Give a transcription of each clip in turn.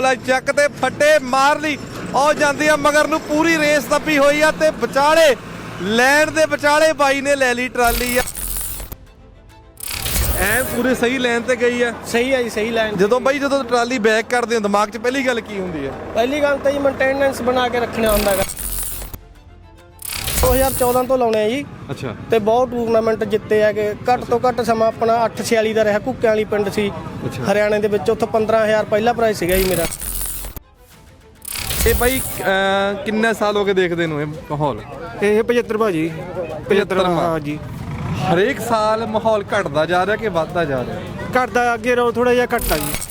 ਉਹ ਲੈ ਚੱਕ ਤੇ ਫੱਟੇ ਮਾਰ ਲਈ। ਉਹ ਜਾਂਦੀ ਆ ਮਗਰ ਨੂੰ ਪੂਰੀ ਰੇਸ ਦੱਬੀ ਹੋਈ ਆ ਤੇ ਵਿਚਾਲੇ ਲੈਣ ਦੇ ਵਿਚਾਲੇ ਬਾਈ ਨੇ ਲੈ ਲਈ ਟਰਾਲੀ ਆ। ਐ ਪੂਰੇ ਸਹੀ ਲਾਈਨ ਤੇ ਗਈ ਆ। ਸਹੀ ਹੈ ਜੀ ਸਹੀ ਲਾਈਨ ਜਦੋਂ ਬਾਈ ਜਦੋਂ ਟਰਾਲੀ ਬੈਕ ਕਰਦੇ ਹੋ ਦਿਮਾਗ 'ਚ ਪਹਿਲੀ ਗੱਲ ਕੀ ਹੁੰਦੀ ਆ? ਪਹਿਲੀ ਗੱਲ ਤਾਂ ਜੀ ਮੇਨਟੇਨੈਂਸ ਬਣਾ ਕੇ ਰੱਖਣਾ ਹੁੰਦਾ ਹੈਗਾ 2014 ਤੋਂ ਲਾਉਣੇ ਆ ਜੀ। ਅੱਛਾ। ਤੇ ਬਹੁਤ ਟੂਰਨਾਮੈਂਟ ਜਿੱਤੇ ਹੈਗੇ। ਘੱਟ ਤੋਂ ਘੱਟ ਸਮਾਂ ਆਪਣਾ 846 ਦਾ ਰਿਹਾ। ਕੁੱਕਿਆਂ ਵਾਲੀ ਪਿੰਡ ਸੀ। ਹਰਿਆਣੇ ਦੇ ਵਿੱਚ ਉੱਥੋਂ 15000 ਪਹਿਲਾ ਪ੍ਰਾਈਜ਼ ਸੀਗਾ ਜੀ ਮੇਰਾ। ਇਹ ਬਾਈ ਅਹ, ਕਿੰਨੇ ਸਾਲ ਹੋ ਗਏ ਦੇਖਦੇ ਨੂੰ ਇਹ ਮਾਹੌਲ? ਇਹ 75 ਭਾਜੀ। 75 ਹਾਂ ਜੀ ਹਰੇਕ ਸਾਲ ਮਾਹੌਲ ਘਟਦਾ ਜਾ ਰਿਹਾ ਕਿ ਵੱਧਦਾ ਜਾ ਰਿਹਾ? ਦਾ ਅੱਗੇ ਰੋ ਥੋੜਾ ਜਿਹਾ ਘੱਟ ਆ ਜੀ।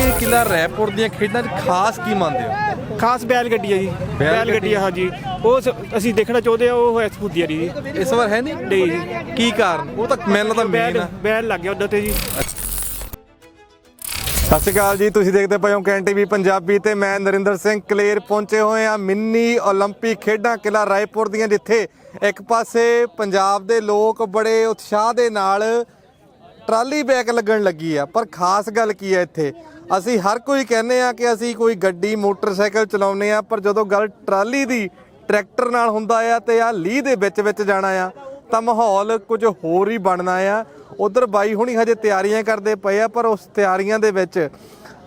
ਇਹ ਕਿਲਾ ਰੈਪੁਰ ਦੀਆਂ ਖੇਡਾਂ 'ਚ ਖਾਸ ਕੀ ਮੰਨਦੇ ਹੋ? ਖਾਸ ਬੈਲ ਗੱਡੀ ਹੈ ਜੀ। ਬੈਲ ਗੱਡੀ? ਹਾਂ ਜੀ ਉਹ ਅਸੀਂ ਦੇਖਣਾ ਚਾਹੁੰਦੇ ਆ ਉਹ ਹੈ ਸਪੂਦੀਆਰੀ ਜੀ। ਇਸ ਵਾਰ ਹੈ ਨਹੀਂ? ਨਹੀਂ ਜੀ। ਕੀ ਕਾਰਨ? ਉਹ ਤਾਂ ਮੈਨੂੰ ਲੱਗਦਾ ਮੇਨ ਬੈਲ ਲੱਗ ਗਿਆ ਉਹਦੇ ਤੇ ਜੀ। ਸਤਿ ਸ਼੍ਰੀ ਅਕਾਲ ਜੀ ਤੁਸੀਂ ਦੇਖਦੇ ਪਏ ਹੋ ਕੈਨ ਟੀਵੀ ਪੰਜਾਬੀ ਤੇ ਮੈਂ ਨਰਿੰਦਰ ਸਿੰਘ ਕਲੇਰ ਪਹੁੰਚੇ ਹੋਏ ਆ ਮਿੰਨੀ ਓਲੰਪਿਕ ਖੇਡਾਂ ਕਿਲਾ ਰਾਏਪੁਰ ਦੀਆਂ ਜਿੱਥੇ ਇੱਕ ਪਾਸੇ ਪੰਜਾਬ ਦੇ ਲੋਕ ਬੜੇ ਉਤਸ਼ਾਹ ਦੇ ਨਾਲ ਟਰਾਲੀ ਬੈਕ ਲੱਗਣ ਲੱਗੀ ਆ। ਪਰ ਖਾਸ ਗੱਲ ਕੀ ਆ ਇੱਥੇ? ਅਸੀਂ ਹਰ ਕੋਈ ਕਹਿੰਦੇ ਆ ਕਿ ਅਸੀਂ ਕੋਈ ਗੱਡੀ, ਮੋਟਰਸਾਈਕਲ ਚਲਾਉਂਦੇ ਆ ਪਰ ਜਦੋਂ ਗੱਲ ਟਰਾਲੀ ਦੀ ਟਰੈਕਟਰ ਨਾਲ ਹੁੰਦਾ ਆ ਤੇ ਆ ਲੀਹ ਦੇ ਵਿੱਚ ਵਿੱਚ ਜਾਣਾ ਆ, ਤਾਂ ਮਾਹੌਲ ਕੁਝ ਹੋਰ ਹੀ ਬਣਨਾ ਆ। ਉਧਰ ਬਾਈ ਹੁਣੀ ਹਜੇ ਤਿਆਰੀਆਂ ਕਰਦੇ ਪਏ ਆ, ਪਰ ਉਸ ਤਿਆਰੀਆਂ ਦੇ ਵਿੱਚ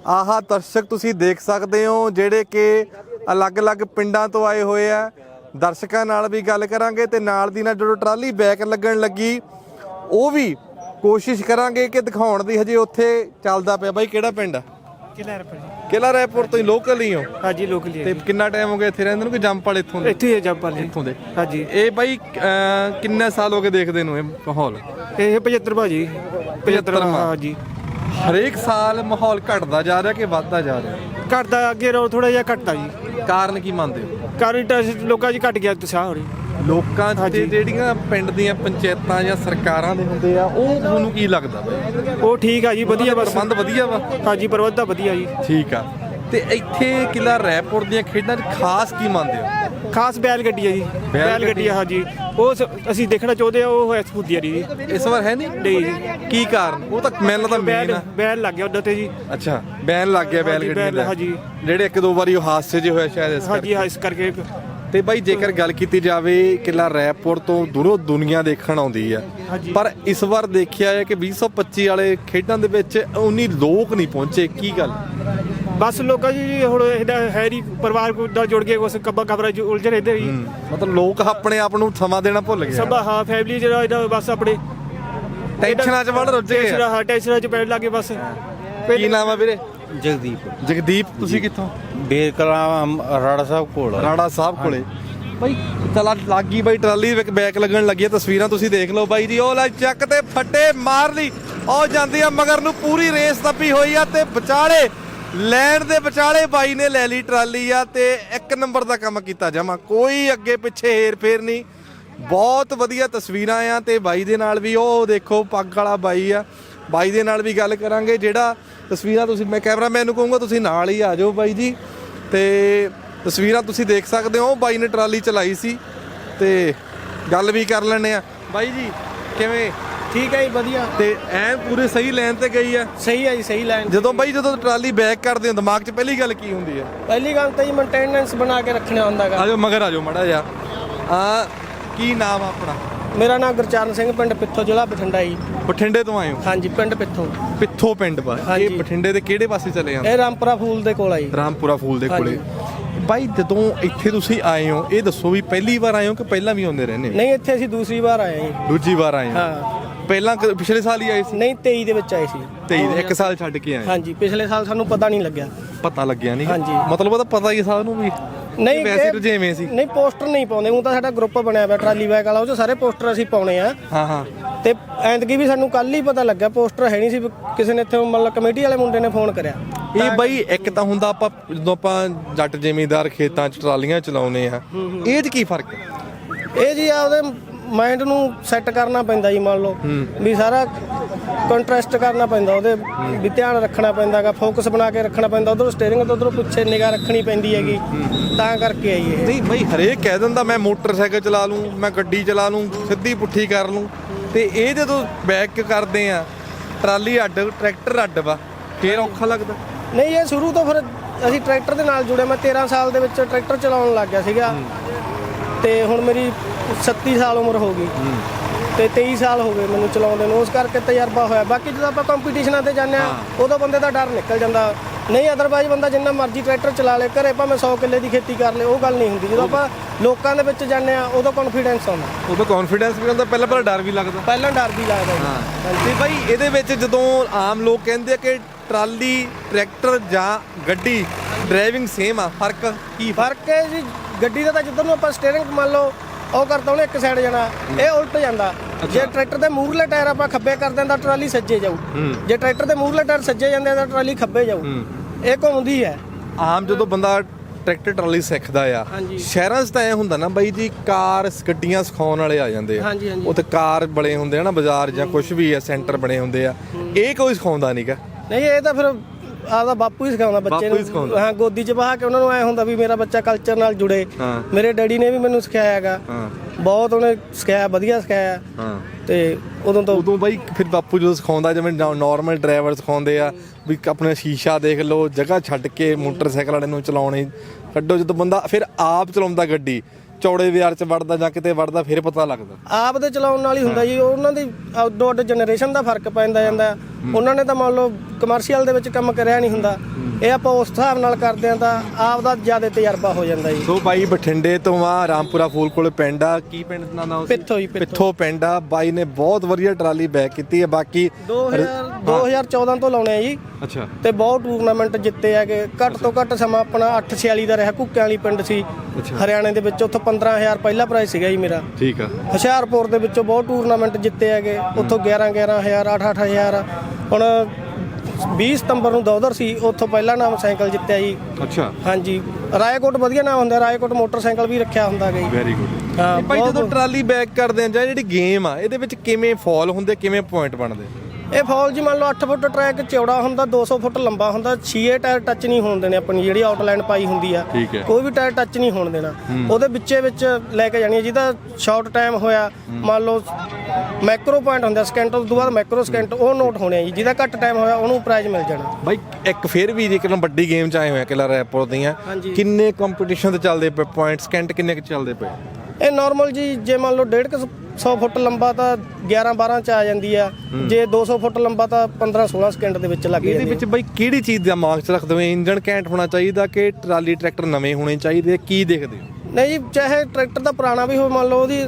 ਆਹਾ ਦਰਸ਼ਕ ਤੁਸੀਂ ਦੇਖ ਸਕਦੇ ਹੋ, ਜਿਹੜੇ ਕਿ ਅਲੱਗ-ਅਲੱਗ ਪਿੰਡਾਂ ਤੋਂ ਆਏ ਹੋਏ ਆ। ਦਰਸ਼ਕਾਂ ਨਾਲ ਵੀ ਗੱਲ ਕਰਾਂਗੇ ਤੇ ਨਾਲ ਦੀ ਨਾਲ ਜਦੋਂ ਟਰਾਲੀ ਬੈਕ ਲੱਗਣ ਲੱਗੀ, ਉਹ ਵੀ ਕੋਸ਼ਿਸ਼ ਕਰਾਂਗੇ ਕਿ ਦਿਖਾਉਣ ਦੀ ਹਜੇ ਉੱਥੇ ਚੱਲਦਾ ਪਿਆ। ਬਾਈ ਕਿਹੜਾ ਪਿੰਡ ਆ? ਕਿਲਾ ਰਪਰ ਜੀ। ਕਿਲਾ ਰਾਏਪੁਰ ਤੋਂ ਹੀ ਲੋਕਲ ਹੀ ਹੋ? ਹਾਂਜੀ ਲੋਕਲੀ ਤੇ ਕਿੰਨਾ ਟਾਈਮ ਹੋ ਗਿਆ ਇੱਥੇ ਰਹਿੰਦੇ ਨੂੰ ਕਿ ਜੰਪ ਵਾਲੇ ਇੱਥੋਂ ਦੇ? ਇੱਥੇ ਹੀ ਹੈ ਜੰਪਲ ਜੀ ਇੱਥੋਂ ਦੇ। ਹਾਂਜੀ। ਇਹ ਬਾਈ ਅਹ, ਕਿੰਨੇ ਸਾਲ ਹੋ ਗਏ ਦੇਖਦੇ ਨੂੰ ਇਹ ਮਾਹੌਲ? ਇਹ 75 ਭਾਜੀ 75 ਮਾ। ਹਾਂ ਜੀ। ਹਰੇਕ ਸਾਲ ਮਾਹੌਲ ਘਟਦਾ ਜਾ ਰਿਹਾ ਕਿ ਵੱਧਦਾ ਜਾ ਰਿਹਾ? ਘੱਟ ਦਾ ਅੱਗੇ ਰੋ ਥੋੜਾ ਜਿਹਾ ਘੱਟ ਆ ਜੀ। ਕਾਰਨ ਕੀ ਮੰਨਦੇ ਹੋ? ਕਾਰੀ ਟੈਸਟ ਲੋਕਾਂ 'ਚ ਘਟ ਗਿਆ ਉਤਸ਼ਾਹ ਹੋ ਰਹੀ ਲੋਕਾਂ ਤੇ ਜਿਹੜੀਆਂ ਪਿੰਡ ਦੀਆਂ ਪੰਚਾਇਤਾਂ ਜਾਂ ਸਰਕਾਰਾਂ ਦੇ ਹੁੰਦੇ ਆ ਉਹ ਤੁਹਾਨੂੰ ਕੀ ਲੱਗਦਾ ਬਾਈ? ਉਹ ਠੀਕ ਆ ਜੀ ਵਧੀਆ ਬਸ। ਪ੍ਰਬੰਧ ਵਧੀਆ ਵਾ? ਹਾਂਜੀ ਪ੍ਰਬੰਧ ਤਾਂ ਵਧੀਆ ਜੀ। ਠੀਕ ਆ। ਤੇ ਇੱਥੇ ਕਿਲਾ ਰਾਏਪੁਰ ਦੀਆਂ ਖੇਡਾਂ 'ਚ ਖਾਸ ਕੀ ਮੰਨਦੇ ਹੋ? ਖਾਸ ਬੈਲ ਗੱਡੀ ਆ ਜੀ। ਬੈਲ ਗੱਡੀ। ਆ ਹਾਂਜੀ। ਉਹ ਅਸੀਂ ਦੇਖਣਾ ਚਾਹੁੰਦੇ ਆ ਉਹ ਹੈ ਸਪੂਦੀਆਰੀ ਜੀ। ਇਸ ਵਾਰ ਹੈ ਨਹੀਂ? ਨਹੀਂ ਜੀ। ਕੀ ਕਾਰਨ? ਉਹ ਤਾਂ ਮੈਨੂੰ ਤਾਂ ਮੇਨ ਬੈਲ ਆ। ਬੈਲ ਲੱਗ ਗਿਆ ਉਦੋਂ ਤੇ ਜੀ। ਅੱਛਾ ਬੈਨ ਲੱਗ ਗਿਆ ਬੈਲ ਗੱਡੀ ਦਾ ਹਾਂਜੀ। ਜਿਹੜੇ ਇੱਕ ਦੋ ਵਾਰੀ ਉਹ ਹਾਦਸੇ ਜੇ ਹੋਇਆ ਸ਼ਾਇਦ ਇਸ ਹਾਂਜੀ ਹਾਂ ਇਸ ਕਰਕੇ ਤੇ ਬਾਈ ਜੇਕਰ ਗੱਲ ਕੀਤੀ ਜਾਵੇ ਕਿਲਾ ਰੈਪੁਰ ਤੋਂ ਦੂਰੋਂ ਦੁਨੀਆ ਦੇਖਣ ਆਉਂਦੀ ਆ। ਪਰ ਇਸ ਵਾਰ ਦੇਖਿਆ ਹੈ ਕਿ 2025 ਵਾਲੇ ਖੇਡਾਂ ਦੇ ਵਿੱਚ ਉਨੀ ਲੋਕ ਨਹੀਂ ਪਹੁੰਚੇ ਕੀ ਗੱਲ? ਬਸ ਲੋਕਾਂ ਜੀ ਹੁਣ ਇਹਦਾ ਹੈ ਨਹੀਂ ਪਰਿਵਾਰ ਦਾ ਜੁੜ ਕੇ ਉਸ ਕੱਬਾ ਕਬਰਾ ਚ ਉਲਝ ਰਹਿੰਦੇ ਜੀ। ਮਤਲਬ ਲੋਕ ਆਪਣੇ ਆਪ ਨੂੰ ਸਮਾਂ ਦੇਣਾ ਭੁੱਲ ਗਏ ਸਭ ਹਾਂ ਫੈਮਿਲੀ ਜਿਹੜਾ ਇਹਦਾ ਬਸ ਆਪਣੇ ਟੈਨਸ਼ਨਾਂ 'ਚ ਵੜ ਰੁੱਝ ਟੈਨਸ਼ਨ। ਹਾਂ ਟੈਨਸ਼ਨ ਚ ਪੈਣ ਲੱਗੇ ਬਸ। ਕੀ ਨਾਮ ਆ ਵੀਰੇ? ਜਗਦੀਪ। ਜਗਦੀਪ ਤੁਸੀਂ ਕਿੱਥੋਂ? ਬੇਰਕਲਾ ਰਾੜਾ ਸਾਹਿਬ ਕੋਲ। ਰਾੜਾ ਸਾਹਿਬ ਕੋਲੇ। ਬਾਈ ਚਲਾ ਲੱਗੀ ਬਾਈ ਟਰਾਲੀ ਵਿੱਚ ਬੈਕ ਲੱਗਣ ਲੱਗੀ ਆ ਤਸਵੀਰਾਂ ਤੁਸੀਂ ਦੇਖ ਲਓ ਬਾਈ ਜੀ। ਉਹ ਲੈ ਚੱਕ ਤੇ ਫੱਟੇ ਮਾਰ ਲਈ। ਉਹ ਜਾਂਦੀ ਆ ਮਗਰ ਨੂੰ ਪੂਰੀ ਰੇਸ ਦੱਬੀ ਹੋਈ ਆ ਤੇ ਵਿਚਾਲੇ ਲੈਣ ਦੇ ਵਿਚਾਲੇ ਬਾਈ ਨੇ ਲੈ ਲਈ ਟਰਾਲੀ ਆ ਤੇ ਇੱਕ ਨੰਬਰ ਦਾ ਕੰਮ ਕੀਤਾ ਜਮਾ। ਕੋਈ ਅੱਗੇ ਪਿੱਛੇ ਹੇਰ ਫੇਰ ਨਹੀਂ। ਬਹੁਤ ਵਧੀਆ ਤਸਵੀਰਾਂ ਆ ਤੇ ਬਾਈ ਦੇ ਨਾਲ ਵੀ ਉਹ ਦੇਖੋ ਪੱਗ ਵਾਲਾ ਬਾਈ ਆ। ਬਾਈ ਦੇ ਨਾਲ ਵੀ ਗੱਲ ਕਰਾਂਗੇ ਜਿਹੜਾ ਤਸਵੀਰਾਂ ਤੁਸੀਂ ਮੈਂ ਕੈਮਰਾਮੈਨ ਨੂੰ ਕਹੂੰਗਾ ਤੁਸੀਂ ਨਾਲ ਹੀ ਆ ਜਾਓ ਬਾਈ ਜੀ। ਤੇ ਤਸਵੀਰਾਂ ਤੁਸੀਂ ਦੇਖ ਸਕਦੇ ਹੋ ਬਾਈ ਨੇ ਟਰਾਲੀ ਚਲਾਈ ਸੀ ਤੇ ਗੱਲ ਵੀ ਕਰ ਲੈਣੇ ਆ ਬਾਈ ਜੀ ਕਿਵੇਂ? ਠੀਕ ਹੈ ਜੀ ਵਧੀਆ। ਤੇ ਐਨ ਪੂਰੇ ਸਹੀ ਲਾਈਨ ਤੇ ਗਈ ਆ? ਸਹੀ ਹੈ ਜੀ ਸਹੀ ਲਾਈਨ ਜਦੋਂ ਬਾਈ ਜਦੋਂ ਟਰਾਲੀ ਬੈਕ ਕਰਦੇ ਹੋ ਦਿਮਾਗ 'ਚ ਪਹਿਲੀ ਗੱਲ ਕੀ ਹੁੰਦੀ ਆ? ਪਹਿਲੀ ਗੱਲ ਤਾਂ ਜੀ ਮੇਨਟੇਨੈਂਸ ਬਣਾ ਕੇ ਰੱਖਣਾ ਹੁੰਦਾ ਹੈਗਾ ਆਜੋ ਮਗਰ ਆਜੋ ਮੜਾ ਜਾ ਆ ਕੀ ਨਾਮ ਆ ਆਪਣਾ? ਮੇਰਾ ਨਾਮ ਗੁਰਚਰਨ ਸਿੰਘ ਪਿੰਡ ਪਿੱਥੋ ਜ਼ਿਲ੍ਹਾ ਬਠਿੰਡਾ ਜੀ। ਬਠਿੰਡੇ ਤੋਂ ਆਏ ਹੋ? ਹਾਂਜੀ ਪਿੰਡ ਪਿੱਥੋ। ਪਿੱਥੋਂ ਪਿੰਡ ਬਾ ਹਾਂਜੀ। ਇਹ ਬਠਿੰਡੇ ਦੇ ਕਿਹੜੇ ਪਾਸੇ ਚਲੇ ਜਾਂਦੇ? ਇਹ ਰਾਮਪੁਰਾ ਫੂਲ ਦੇ ਕੋਲ ਆ ਜੀ। ਰਾਮਪੁਰਾ ਫੂਲ ਦੇ ਕੋਲੇ। ਬਾਈ ਜਦੋਂ ਇੱਥੇ ਤੁਸੀਂ ਆਏ ਹੋ ਇਹ ਦੱਸੋ ਵੀ ਪਹਿਲੀ ਵਾਰ ਆਏ ਹੋ ਕਿ ਪਹਿਲਾਂ ਵੀ ਆਉਂਦੇ ਰਹਿੰਦੇ ਹੋ? ਨਹੀਂ ਇੱਥੇ ਅਸੀਂ ਦੂਸਰੀ ਵਾਰ ਆਏ ਹਾਂ ਜੀ। ਦੂਜੀ ਵਾਰ ਆਏ ਹੋ? ਹਾਂ। ਪਹਿਲਾਂ ਕ- ਪਿਛਲੇ ਸਾਲ ਹੀ ਆਏ ਸੀ? ਨਹੀਂ 23 ਦੇ ਵਿੱਚ ਆਏ ਸੀ। 23 ਦੇ ਇੱਕ ਸਾਲ ਛੱਡ ਕੇ ਆਏ। ਹਾਂਜੀ ਪਿਛਲੇ ਸਾਲ ਸਾਨੂੰ ਪਤਾ ਨਹੀਂ ਲੱਗਿਆ। ਪਤਾ ਲੱਗਿਆ ਨਹੀਂ ਹਾਂਜੀ। ਮਤਲਬ ਉਹਦਾ ਪਤਾ ਹੀ ਸਾਰ ਨੂੰ ਵੀ। ਨਹੀਂ ਵੈਸੇ ਤਾਂ ਜਿਵੇਂ ਸੀ। ਨਹੀਂ ਪੋਸਟਰ ਨਹੀਂ ਪਾਉਂਦੇ। ਉਹ ਤਾਂ ਸਾਡਾ ਗਰੁੱਪ ਬਣਿਆ ਹੋਇਆ ਟਰਾਲੀ ਬੈਗ ਵਾਲਾ ਉਹ 'ਚ ਸਾਰੇ ਪੋਸਟਰ ਅਸੀਂ ਪਾਉਣੇ ਆ। ਹਾਂ ਹਾਂ। ਤੇ ਐਂਤਕੀ ਵੀ ਸਾਨੂੰ ਕੱਲ ਹੀ ਪਤਾ ਲੱਗਿਆ ਪੋਸਟਰ ਹੈ ਨਹੀਂ ਸੀ ਕਿਸੇ ਨੇ ਇੱਥੇ ਮਤਲਬ ਕਮੇਟੀ ਵਾਲੇ ਮੁੰਡੇ ਨੇ ਫੋਨ ਕਰਿਆ। ਇਹ ਬਾਈ ਇੱਕ ਤਾਂ ਹੁੰਦਾ ਆਪਾਂ ਜਦੋਂ ਆਪਾਂ ਜੱਟ ਜ਼ਿਮੀਂਦਾਰ ਖੇਤਾਂ 'ਚ ਟਰਾਲੀਆਂ ਚਲਾਉਨੇ ਆ ਇਹ 'ਚ ਕੀ ਫ਼ਰਕ ਹੈ? ਇਹ ਜੀ ਆਪਦੇ ਮਾਈਂਡ ਨੂੰ ਸੈੱਟ ਕਰਨਾ ਪੈਂਦਾ ਜੀ ਮੰਨ ਲਓ ਵੀ ਸਾਰਾ ਕੰਟਰਸਟ ਕਰਨਾ ਪੈਂਦਾ ਉਹਦੇ ਵੀ ਧਿਆਨ ਰੱਖਣਾ ਪੈਂਦਾਗਾ ਫੋਕਸ ਬਣਾ ਕੇ ਰੱਖਣਾ ਪੈਂਦਾ ਉਧਰੋਂ ਸਟੀਅਰਿੰਗ ਤੋਂ ਉਧਰੋਂ ਪਿੱਛੇ ਨਿਗਾਹ ਰੱਖਣੀ ਪੈਂਦੀ ਹੈਗੀ ਤਾਂ ਕਰਕੇ ਆਈ ਇਹ। ਨਹੀਂ ਬਾਈ ਹਰੇਕ ਕਹਿ ਦਿੰਦਾ ਮੈਂ ਮੋਟਰਸਾਈਕਲ ਚਲਾ ਲੂੰ ਮੈਂ ਗੱਡੀ ਚਲਾ ਲੂੰ ਸਿੱਧੀ ਪੁੱਠੀ ਕਰ ਲੂੰ ਤੇ ਇਹ ਜਦੋਂ ਬੈਕ ਕਰਦੇ ਆ ਟਰਾਲੀ ਅੱਡ ਟਰੈਕਟਰ ਅੱਡ ਵਾ ਫੇਰ ਔਖਾ ਲੱਗਦਾ। ਨਹੀਂ ਇਹ ਸ਼ੁਰੂ ਤੋਂ ਫਿਰ ਅਸੀਂ ਟਰੈਕਟਰ ਦੇ ਨਾਲ ਜੁੜੇ ਮੈਂ 13 ਸਾਲ ਦੇ ਵਿੱਚ ਟਰੈਕਟਰ ਚਲਾਉਣ ਲੱਗ ਗਿਆ ਸੀਗਾ। ਤੇ ਹੁਣ ਮੇਰੀ 37 ਸਾਲ ਉਮਰ ਹੋ ਗਈ। ਤੇ 23 ਸਾਲ ਹੋ ਗਏ ਮੈਨੂੰ ਚਲਾਉਂਦੇ ਨੂੰ। ਉਸ ਕਰਕੇ ਤਜਰਬਾ ਹੋਇਆ। ਬਾਕੀ ਜਦੋਂ ਆਪਾਂ ਕੰਪੀਟੀਸ਼ਨਾਂ ਤੇ ਜਾਂਦੇ ਆ ਉਦੋਂ ਬੰਦੇ ਦਾ ਡਰ ਨਿਕਲ ਜਾਂਦਾ। ਨਹੀਂ ਅਦਰਵਾਈਜ਼ ਬੰਦਾ ਜਿੰਨਾ ਮਰਜ਼ੀ ਟਰੈਕਟਰ ਚਲਾ ਲੇ ਘਰੇ ਭਾਵੇਂ 100 ਕਿੱਲੇ ਦੀ ਖੇਤੀ ਕਰ ਲੇ ਉਹ ਗੱਲ ਨਹੀਂ ਹੁੰਦੀ। ਜਦੋਂ ਆਪਾਂ ਲੋਕਾਂ ਦੇ ਵਿੱਚ ਜਾਂਦੇ ਆ ਉਦੋਂ ਕੌਨਫੀਡੈਂਸ ਆਉਂਦਾ। ਉਦੋਂ ਕੌਨਫੀਡੈਂਸ ਵੀ ਹੁੰਦਾ ਪਹਿਲਾਂ ਪਹਿਲਾਂ ਡਰ ਵੀ ਲੱਗਦਾ। ਪਹਿਲਾਂ ਡਰ ਵੀ ਲੱਗਦਾ ਜੀ। ਤੇ ਭਾਈ ਇਹਦੇ ਵਿੱਚ ਜਦੋਂ ਆਮ ਲੋਕ ਕਹਿੰਦੇ ਆ ਕਿ ਟਰਾਲੀ ਟਰੈਕਟਰ ਜਾਂ ਗੱਡੀ ਡਰਾਈਵਿੰਗ ਸੇਮ ਆ ਫ਼ਰਕ ਕੀ ਫ਼ਰਕ ਹੈ ਜੀ ਗੱਡੀ ਦਾ ਤਾਂ ਜਿੱਧਰ ਨੂੰ ਆਪਾਂ ਸਟੀਅਰਿੰਗ ਮੰਨ ਲਓ ਉਹ ਕਰਦਾ ਉਹਨੇ ਇੱਕ ਸਾਈਡ ਜਾਣਾ ਇਹ ਉਲਟ ਜਾਂਦਾ। ਜੇ ਟਰੈਕਟਰ ਦੇ ਮੂਹਰਲੇ ਟਾਇਰ ਆਪਾਂ ਖੱਬੇ ਕਰ ਦਿੰਦਾ ਟਰਾਲੀ ਸੱਜੇ ਜਾਊ। ਜੇ ਟਰੈਕਟਰ ਦੇ ਮੂਹਰਲੇ ਟਾਇਰ ਸੱਜੇ ਜਾਂਦੇ ਤਾਂ ਟਰਾਲੀ ਖੱਬੇ ਜਾਊ। ਇਹ ਘੁੰਮਦੀ ਹੈ। ਆਮ ਜਦੋਂ ਬੰਦਾ ਟਰੈਕਟਰ ਟਰਾਲੀ ਸਿੱਖਦਾ ਆ। ਸ਼ਹਿਰਾਂ 'ਚ ਤਾਂ ਐ ਹੁੰਦਾ ਨਾ ਬਾਈ ਜੀ ਕਾਰ ਗੱਡੀਆਂ ਸਿਖਾਉਣ ਵਾਲੇ ਆ ਜਾਂਦੇ ਆ। ਉੱਥੇ ਕਾਰ ਬਣੇ ਹੁੰਦੇ ਆ ਨਾ ਬਾਜ਼ਾਰ ਜਾਂ ਕੁਝ ਵੀ ਆ ਸੈਂਟਰ ਬਣੇ ਹੁੰਦੇ ਆ। ਇਹ ਕੋਈ ਸਿਖਾਉਂਦਾ ਨਹੀਂਗਾ ਨਹੀਂ ਇਹ ਤਾਂ ਫਿਰ ਆਪਦਾ ਬਾਪੂ ਹੀ ਸਿਖਾਉਂਦਾ ਬੱਚੇ ਬਾਪੂ ਹੀ ਸਿਖਾਉਂਦਾ। ਨੂੰ ਹਾਂ ਗੋਦੀ 'ਚ ਬਹਾ ਕੇ ਉਹਨਾਂ ਨੂੰ ਐ ਹੁੰਦਾ ਵੀ ਮੇਰਾ ਬੱਚਾ ਕਲਚਰ ਨਾਲ ਜੁੜੇ। ਹਾਂ। ਮੇਰੇ ਡੈਡੀ ਨੇ ਵੀ ਮੈਨੂੰ ਸਿਖਾਇਆ ਹੈਗਾ। ਹਾਂ। ਬਹੁਤ ਉਹਨੇ ਸਿਖਾਇਆ ਵਧੀਆ ਸਿਖਾਇਆ। ਹਾਂ। ਤੇ ਉਦੋਂ ਤੋਂ ਉਦੋਂ ਬਾਈ ਫਿਰ ਬਾਪੂ ਜਦੋਂ ਸਿਖਾਉਂਦਾ ਜਿਵੇਂ ਨਾਰਮਲ ਡਰਾਈਵਰ ਸਿਖਾਉਂਦੇ ਆ ਵੀ ਆਪਣਾ ਸ਼ੀਸ਼ਾ ਦੇਖ ਲਓ ਜਗ੍ਹਾ ਛੱਡ ਕੇ ਮੋਟਰਸਾਈਕਲ ਵਾਲੇ ਨੂੰ ਚਲਾਉਣੇ ਕੱਢੋ ਜਦੋਂ ਬੰਦਾ ਫਿਰ ਆਪ ਚਲਾਉਂਦਾ ਗੱਡੀ ਚੌੜੇ ਵਿਆਰ 'ਚ ਵੜਦਾ ਜਾਂ ਕਿਤੇ ਵੜਦਾ ਫਿਰ ਪਤਾ ਲੱਗਦਾ। ਆਪ ਦੇ ਚਲਾਉਣ ਨਾਲ ਹੀ ਹੁੰਦਾ ਜੀ ਉਹਨਾਂ ਦੀ ਅੱਡੋ ਅੱਡ ਜਨਰੇਸ਼ਨ ਦਾ ਫ਼ਰਕ ਪੈਂਦਾ ਜਾਂਦਾ। ਉਹਨਾਂ ਨੇ ਤਾਂ ਮੰਨ ਲਓ ਕਮਰਸ਼ੀਅਲ ਦੇ ਵਿੱਚ ਕੰਮ ਕਰਿਆ ਨਹੀਂ ਹੁੰਦਾ। ਇਹ ਆਪਾਂ ਉਸ ਹਿਸਾਬ ਨਾਲ ਕਰਦੇ ਆ ਤਾਂ ਆਪ ਦਾ ਜ਼ਿਆਦਾ ਤਜਰਬਾ ਹੋ ਜਾਂਦਾ ਜੀ। ਸੋ ਬਾਈ ਬਠਿੰਡੇ ਤੋਂ ਆ ਰਾਮਪੁਰਾ ਫੂਲ ਕੋਲ ਪਿੰਡ ਆ। ਕੀ ਪਿੰਡ ਦਾ ਨਾਮ ਸੀ? ਪਿੱਥੋ ਜੀ, ਪਿੱਥੋ। ਪਿੰਡ ਆ। ਬਾਈ ਨੇ ਬਹੁਤ ਵਧੀਆ ਟਰਾਲੀ ਬੈਕ ਕੀਤੀ ਹੈ। ਬਾਕੀ 2000 2014 ਤੋਂ ਲਾਉਣੇ ਆ ਜੀ। ਅੱਛਾ। ਤੇ ਬਹੁਤ ਟੂਰਨਾਮੈਂਟ ਜਿੱਤੇ ਹੈਗੇ ਘੱਟ ਤੋਂ ਘੱਟ ਸਮਾਂ ਆਪਣਾ 846 ਦਾ ਰਿਹਾ। ਕੁੱਕਿਆਂ ਵਾਲੀ ਪਿੰਡ ਸੀ। ਹਰਿਆਣੇ ਦੇ ਵਿੱਚ ਉੱਥੋਂ 15000 ਪਹਿਲਾ ਪ੍ਰਾਈਜ਼ ਸੀਗਾ ਜੀ ਮੇਰਾ। ਠੀਕ ਆ। ਹੁਸ਼ਿਆਰਪੁਰ ਦੇ ਵਿੱਚੋਂ ਬਹੁਤ ਟੂਰਨਾਮੈਂਟ ਜਿੱਤੇ ਹੈਗੇ। ਉੱਥੋਂ 11 11000 8 8000 ਹੁਣ 20 ਸਤੰਬਰ ਨੂੰ ਦੌਦਰ ਸੀ ਉੱਥੋਂ ਪਹਿਲਾ ਨਾਮ ਸਾਈਕਲ ਜਿੱਤਿਆ ਜੀ। ਅੱਛਾ। ਹਾਂਜੀ। ਰਾਏਕੋਟ ਵਧੀਆ ਨਾਮ ਹੁੰਦਾ ਰਾਏਕੋਟ ਮੋਟਰਸਾਈਕਲ ਵੀ ਰੱਖਿਆ ਹੁੰਦਾ ਗਾ ਜੀ। ਵੈਰੀ ਗੁੱਡ ਹਾਂ ਭਾਈ ਬਹੁਤ- ਜਦੋਂ ਟਰਾਲੀ ਬੈਕ ਕਰਦੇ ਆ ਜਾਂ ਜਿਹੜੀ ਗੇਮ ਆ ਇਹਦੇ ਵਿੱਚ ਕਿਵੇਂ ਫਾਲ ਹੁੰਦੇ ਕਿਵੇਂ ਪੁਆਇੰਟ ਬਣਦੇ? ਇਹ ਫਾਲ ਜੀ ਮੰਨ ਲਓ 8 ਫੁੱਟ ਟਰੈਕ ਚੌੜਾ ਹੁੰਦਾ 200 ਫੁੱਟ ਲੰਬਾ ਹੁੰਦਾ 6 ਟਾਇਰ ਟੱਚ ਨਹੀਂ ਹੋਣ ਦੇਣੇ ਆਪਣੀ ਜਿਹੜੀ ਆਊਟਲਾਈਨ ਪਾਈ ਹੁੰਦੀ ਆ। ਕੋਈ ਵੀ ਟਾਇਰ ਟੱਚ ਨਹੀਂ ਹੋਣ ਦੇਣਾ। ਉਹਦੇ ਵਿੱਚੇ ਵਿੱਚ ਲੈ ਕੇ ਜਾਣੀ ਜਿਹਦਾ ਸ਼ਾਰਟ ਟਾਈਮ ਹੋਇਆ ਮੰਨ ਲਓ ਮੈਕਰੋ ਪੁਆਇੰਟ ਹੁੰਦਾ ਸਕਿੰਟ ਤੋਂ ਬਾਅਦ ਮੈਕਰੋ ਸਕਿੰਟ ਉਹ ਨੋਟ ਹੋਣੇ ਜੀ। ਜਿਹਦਾ ਘੱਟ ਟਾਈਮ ਹੋਇਆ ਉਹਨੂੰ ਪ੍ਰਾਈਜ਼ ਮਿਲ ਜਾਣਾ। ਬਾਈ ਇੱਕ ਫੇਰ ਵੀ ਜੇਕਰ ਵੱਡੀ ਗੇਮ ਚ ਆਏ ਹੋਏ ਆ ਕਿਲਾ ਰੈਪੁਰ ਦੀਆਂ। ਕਿੰਨੇ ਕੰਪੀਟੀਸ਼ਨ ਤੇ ਚੱਲਦੇ ਪਏ? ਪੁਆਇੰਟ ਸਕਿੰਟ ਕਿੰਨੇ ਕੁ ਚੱਲਦੇ ਪਏ? ਇਹ ਨਾਰਮਲ ਜੀ ਜੇ ਮੰਨ ਲਓ 150 ਫੁੱਟ ਲੰਬਾ ਤਾਂ 11 12 ਚ ਆ ਜਾਂਦੀ ਆ। ਜੇ 200 ਫੁੱਟ ਲੰਬਾ ਤਾਂ 15 16 ਸਕਿੰਟ ਦੇ ਵਿੱਚ ਲੱਗ ਇਹਦੇ ਜਾਂਦੀ ਵਿੱਚ ਬਾਈ ਕਿਹੜੀ ਚੀਜ਼ ਦਾ ਮਾਰਕ ਚ ਰੱਖਦੇ ਹੋ ਇੰਜਨ ਘੈਂਟ ਹੋਣਾ ਚਾਹੀਦਾ ਕਿ ਟਰਾਲੀ ਟਰੈਕਟਰ ਨਵੇਂ ਹੋਣੇ ਚਾਹੀਦੇ? ਕੀ ਦੇਖਦੇ ਹੋ? ਨਹੀਂ ਜੀ ਚਾਹੇ ਟਰੈਕਟਰ ਦਾ ਪੁਰਾਣਾ ਵੀ ਹੋਵੇ ਮੰਨ ਲਓ ਉਹਦੀ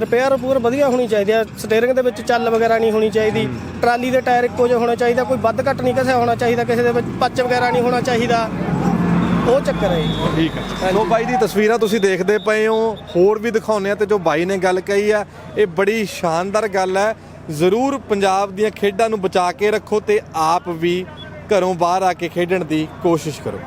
ਰਿਪੇਅਰ ਰਿਪੂਰ ਵਧੀਆ ਹੋਣੀ ਚਾਹੀਦੀ ਆ। ਸਟੀਅਰਿੰਗ ਦੇ ਵਿੱਚ ਚੱਲ ਵਗੈਰਾ ਨਹੀਂ ਹੋਣੀ ਚਾਹੀਦੀ। ਟਰਾਲੀ ਦੇ ਟਾਇਰ ਇੱਕੋ ਜਿਹੇ ਹੋਣੇ ਚਾਹੀਦਾ ਕੋਈ ਵੱਧ ਘੱਟ ਨਹੀਂ ਕਿਸੇ ਹੋਣਾ ਚਾਹੀਦਾ ਕਿਸੇ ਦੇ ਵਿੱਚ ਪੱਚ ਵਗੈਰਾ ਨਹੀਂ ਹੋਣਾ ਚਾਹੀਦਾ। ਉਹ ਚੱਕਰ ਹੈ ਜੀ। ਠੀਕ ਹੈ। ਸੋ ਬਾਈ ਦੀ ਤਸਵੀਰਾਂ ਤੁਸੀਂ ਦੇਖਦੇ ਪਏ ਹੋ ਹੋਰ ਵੀ ਦਿਖਾਉਂਦੇ ਆ ਤੇ ਜੋ ਬਾਈ ਨੇ ਗੱਲ ਕਹੀ ਆ ਇਹ ਬੜੀ ਸ਼ਾਨਦਾਰ ਗੱਲ ਹੈ। ਜ਼ਰੂਰ ਪੰਜਾਬ ਦੀਆਂ ਖੇਡਾਂ ਨੂੰ ਬਚਾ ਕੇ ਰੱਖੋ ਤੇ ਆਪ ਵੀ ਘਰੋਂ ਬਾਹਰ ਆ ਕੇ ਖੇਡਣ ਦੀ ਕੋਸ਼ਿਸ਼ ਕਰੋ।